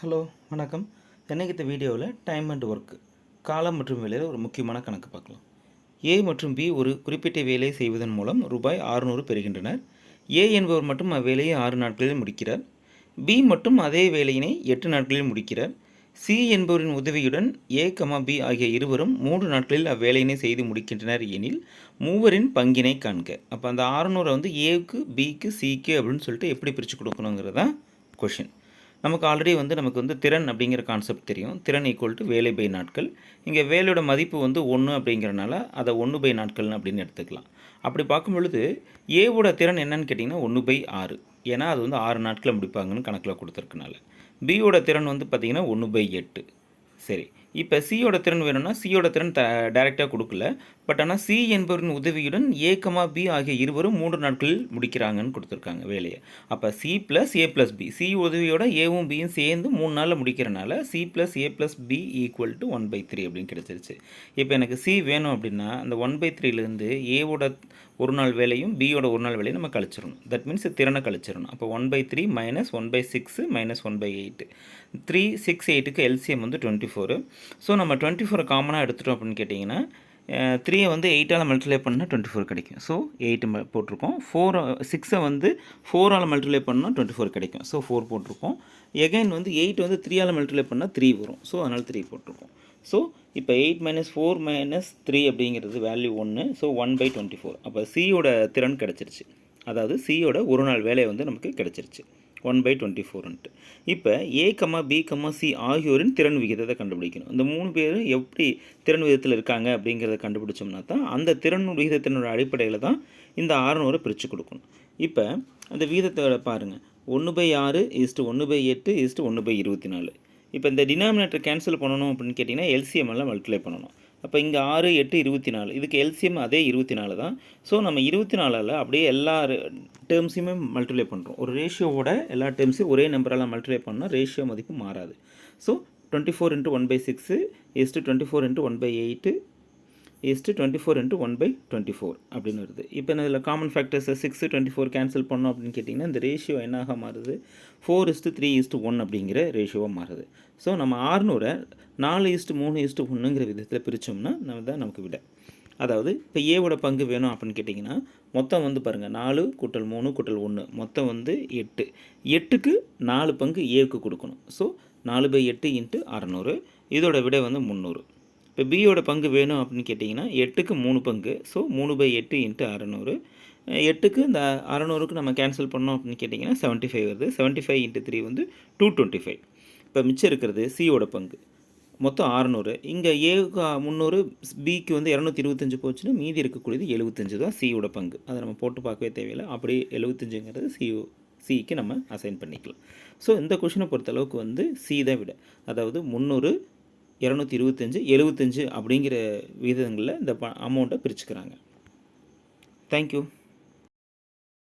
Hello வணக்கம். இன்னைக்கு இந்த வீடியோவில் டைம் அண்ட் ஒர்க்கு காலம் மற்றும் வேலையில் ஒரு முக்கியமான கணக்கு பார்க்கலாம். ஏ மற்றும் பி ஒரு குறிப்பிட்ட வேலையை செய்வதன் மூலம் ரூபாய் 600 பெறுகின்றனர். ஏ என்பவர் மட்டும் அவ்வேலையை ஆறு நாட்களில் முடிக்கிறார். பி மட்டும் அதே வேலையினை எட்டு நாட்களில் முடிக்கிறார். சி என்பவரின் உதவியுடன் ஏ கமா பி ஆகிய இருவரும் மூன்று நாட்களில் அவ்வேலையினை செய்து முடிக்கின்றனர் எனில் மூவரின் பங்கினை காண்க. அப்போ அந்த ஆறுநூறை வந்து ஏவுக்கு பிக்கு சிக்கு அப்படின்னு சொல்லிட்டு எப்படி பிரித்து கொடுக்கணுங்கிறது தான் கொஷின் நமக்கு ஆல்ரெடி வந்து நமக்கு வந்து திறன் அப்படிங்கிற கான்செப்ட் தெரியும். திறன் ஈக்குவல் டு வேலை பை நாட்கள். இங்கே வேலையோட மதிப்பு வந்து ஒன்று அப்படிங்கிறனால அதை ஒன்று பை நாட்கள் அப்படின்னு எடுத்துக்கலாம். அப்படி பார்க்கும் பொழுது ஏவோட திறன் என்னன்னு கேட்டிங்கன்னா ஒன்று பை ஆறு. ஏன்னா அது வந்து ஆறு நாட்களை முடிப்பாங்கன்னு கணக்கில் கொடுத்துருக்கனால. பியோட திறன் வந்து பார்த்திங்கன்னா ஒன்று பை எட்டு. சரி. இப்போ சியோட திறன் வேணும்னா சியோட திறன் த டைரெக்டாக கொடுக்கல. பட் ஆனால் சி என்பவரின் உதவியுடன் ஏகமா பி ஆகிய இருவரும் மூன்று நாட்களில் முடிக்கிறாங்கன்னு கொடுத்துருக்காங்க வேலையை. அப்போ C plus A plus B C உதவியோட ஏவும் பியும் சேர்ந்து மூணு நாளில் முடிக்கிறனால C plus A plus B equal to one by three அப்படின்னு கிடச்சிருச்சு. இப்போ எனக்கு சி வேணும் அப்படின்னா அந்த ஒன் பை த்ரீலேருந்து ஏவோட ஒரு நாள் வேலையும் பியோட ஒரு நாள் வேலையும் நம்ம கழிச்சிடணும். தட் மீன்ஸ் திறனை கழிச்சிடணும். அப்போ one by three minus one by six minus one by eight three six எயிட்டுக்கு எல்சிஎம் வந்து டுவெண்ட்டி ஃபோரு ஸோ நம்ம டுவெண்ட்டி ஃபோர் காமனாக எடுத்துட்டோம் அப்படின்னு கேட்டிங்கன்னா த்ரீயை வந்து எயிட்டால் மல்டிப்ளை பண்ணால் டுவெண்ட்டி ஃபோர் கிடைக்கும் ஸோ எயிட் போட்டிருக்கோம். ஃபோர் சிக்ஸை வந்து ஃபோரால் மல்டிப்ளை பண்ணால் டுவெண்ட்டி ஃபோர் கிடைக்கும். ஸோ ஃபோர் போட்டிருக்கோம். எகைன் வந்து எயிட் வந்து த்ரீயால் மல்டிப்ளை பண்ணால் த்ரீ வரும். ஸோ அதனால் த்ரீ போட்டிருக்கோம். ஸோ இப்போ eight minus four minus three அப்படிங்கிறது வேல்யூ ஒன்று so one by twenty four அப்போ சியோட திறன் கிடச்சிருச்சு. அதாவது சியோட ஒரு நாள் வேலையை வந்து நமக்கு கிடச்சிருச்சு. ஒன் பை டுவெண்ட்டி ஃபோர்ன்ட்டு. இப்போ A comma B comma C ஆகியோரின் திறன் விகிதத்தை கண்டுபிடிக்கணும். இந்த மூணு பேரும் எப்படி திறன் விகிதத்தில் இருக்காங்க அப்படிங்கிறத கண்டுபிடிச்சோம்னா தான் அந்த திறன் விகிதத்தினோட அடிப்படையில் தான் இந்த ஆறுநூறை பிரித்து கொடுக்கணும். இப்போ அந்த விகிதத்தை பாருங்கள் ஒன்று பை ஆறு ஈஸ்ட்டு ஒன்று பை எட்டு ஈஸ்ட்டு ஒன்று பை இருபத்தி நாலு. இப்போ இந்த டினாமினேட்டர் கேன்சல் பண்ணணும் அப்படின்னு கேட்டிங்கன்னா எல்சிஎம் எல்லாம் மல்டிப்ளை பண்ணணும். அப்போ இங்கே ஆறு எட்டு இருபத்தி நாலு இதுக்கு எல்சிஎம் அதே இருபத்தி நாலு தான். ஸோ நம்ம இருபத்தி நாலில் அப்படியே எல்லா டேர்ம்ஸையுமே மல்டிப்ளை பண்ணுறோம் ஒரு ரேஷியோவோட எல்லா டேர்ம்ஸையும் ஒரே நம்பரால் மல்டிப்ளை பண்ணால் ரேஷியோ மதிப்பு மாறாது. So twenty four into one by six is to twenty four into one by eight is to twenty four into one by twenty four அப்படின்னு வருது. இப்போ நான் இதில் காமன் ஃபேக்டர்ஸை சிக்ஸு டுவெண்ட்டி ஃபோர் கேன்சல் பண்ணோம் அப்படின்னு கேட்டிங்கன்னா இந்த ரேஷியோ என்னாக மாறுது? Four is to three is to one அப்படிங்கிற ரேஷியோவாக மாறுது. ஸோ நம்ம ஆறுநூறை நாலு இஸ்ட்டு மூணு இஸ்ட்டு ஒன்றுங்கிற விதத்தில் பிரித்தோம்னா நம்ம தான் நமக்கு விட. அதாவது இப்போ ஏவோட பங்கு வேணும் அப்படின்னு கேட்டிங்கன்னா மொத்தம் வந்து பாருங்கள் நாலு கூட்டல் மூணு கூட்டல் ஒன்று மொத்தம் வந்து எட்டு. எட்டுக்கு நாலு பங்கு ஏவுக்கு கொடுக்கணும். ஸோ நாலு பை எட்டு இன்ட்டு அறநூறு. இதோட விடை வந்து முந்நூறு. இப்போ பியோட பங்கு வேணும் அப்படின்னு கேட்டிங்கன்னா எட்டுக்கு மூணு பங்கு. ஸோ மூணு பை எட்டு இன்ட்டு அறநூறு. எட்டுக்கு இந்த அறநூறுக்கு நம்ம கேன்சல் பண்ணோம் அப்படின்னு கேட்டிங்கன்னா செவன்ட்டி ஃபைவ் வருது. செவன்ட்டி ஃபைவ் இன்ட்டு த்ரீ வந்து டூ டுவெண்ட்டி ஃபைவ் இப்போ மிச்சம் இருக்கிறது சியோட பங்கு. மொத்தம் அறநூறு. இங்கே ஏக்கு முந்நூறு பிக்கு வந்து இரநூத்தி இருபத்தஞ்சு போச்சுன்னா மீதி இருக்கக்கூடியது எழுபத்தஞ்சு தான் சியோட பங்கு. அதை நம்ம போட்டு பார்க்கவே தேவையில்லை. அப்படியே எழுபத்தஞ்சுங்கிறது சிஓ சிக்கு நம்ம அசைன் பண்ணிக்கலாம். ஸோ இந்த கொஷினை பொறுத்தளவுக்கு வந்து சி தான் விட அதாவது முந்நூறு இரநூத்தி இருபத்தஞ்சு எழுபத்தஞ்சு அப்படிங்கிற விகிதங்களில் இந்த ப அமௌண்ட்டை பிரிச்சுக்கிறாங்க. தேங்க்யூ